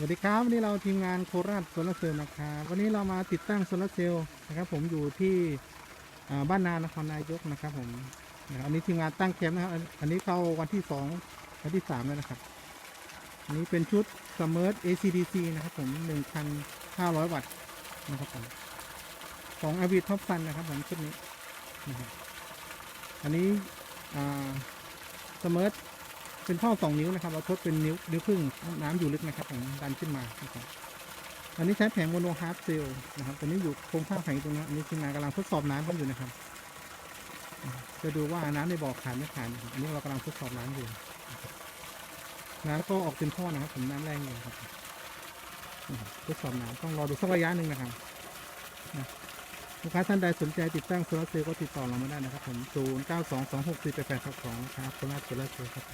สวัสดีครับวันนี้เราทีมงานโคราชโซลาร์เซลล์นะครับวันนี้เรามาติดตั้งโซลาร์เซลล์นะครับ ผมอยู่ที่บ้านนานครนายกนะครับ ผมนะบอันนี้ทีมงานตั้งแคมป์นะครับ อันนี้เข้าวันที่สองวันที่สามแล้วนะครับอันนี้เป็นชุด Smart ACDC นะครับ ผม1,500วัตต์นะครับผมของ a v i t Top Sun นะครับผมชุดนี้นะอันนี้อ่า Smart เป็นท่อสองนิ้วนะครับ เราทดเป็นนิ้วนิ้วครึ่งน้ำอยู่ลึกนะครับผมดันขึ้นมานะครับอันนี้ใช้แผงโมโนฮาร์ดเซลนะครับตัวนี้อยู่โครงสร้างแผงตรงนี้อันนี้ทีมงานกำลังทดสอบน้ำกันอยู่นะครับ จะดูว่าน้ำในบ่อขาดไม่ขาดนอันนี้เรากำลังทดสอบน้ำอยู่น้ำก็ออกเป็นท่อนะครับผมน้ำแรงอยู่ครับนะครับทดสอบน้ำต้องรอดูสักระยะหนึ่งนะครับลูกค้าท่านใดสนใจติดตั้งโซลาร์เซลล์ก็ติดต่อเรามาได้นะครับผม 0 9 2 2 6 4 8 8 2นะครับโซลาร์โซลาร์เซลล์ครับ